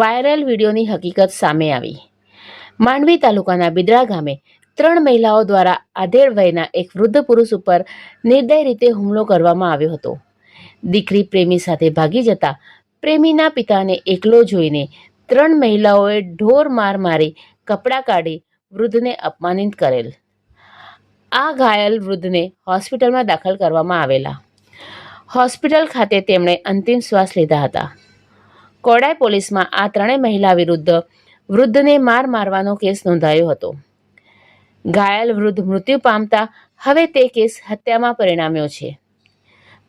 Viral વિડીયોની હકીકત સામે આવી. માંડવી તાલુકાના બિદરા ગામે ત્રણ મહિલાઓ દ્વારા આધેડ વયના એક વૃદ્ધ પુરુષ ઉપર નિર્દય રીતે હુમલો કરવામાં આવ્યો હતો. દીકરી પ્રેમી સાથે ભાગી જતા પ્રેમીના પિતાને એકલો જોઈને ત્રણ મહિલાઓએ ઢોર માર મારી કપડાં કાઢી વૃદ્ધને અપમાનિત કરેલ. આ ઘાયલ વૃદ્ધને હોસ્પિટલમાં દાખલ કરવામાં આવેલા. હોસ્પિટલ ખાતે તેમણે અંતિમ શ્વાસ લીધા હતા. કોડાઈ પોલીસમાં આ ત્રણેય મહિલા વિરુદ્ધ વૃદ્ધને માર મારવાનો કેસ નોંધાયો હતો. ઘાયલ વૃદ્ધ મૃત્યુ પામતા હવે તે કેસ હત્યામાં પરિણામ્યો છે.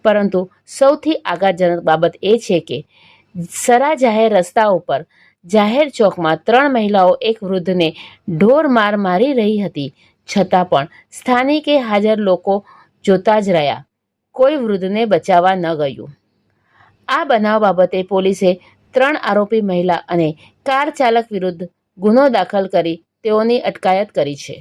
પરંતુ સૌથી આઘાતજનક બાબત એ છે કે સરા જાહેર રસ્તા ઉપર જાહેર ચોકમાં ત્રણ મહિલાઓ એક વૃદ્ધને ઢોર માર મારી રહી હતી, છતાં પણ સ્થાનિકે હાજર લોકો જોતા જ રહ્યા. કોઈ વૃદ્ધને બચાવવા ન ગયું. આ બનાવ બાબતે પોલીસે ત્રણ આરોપી મહિલા અને કાર ચાલક વિરુદ્ધ ગુનો દાખલ કરી તેઓની અટકાયત કરી છે.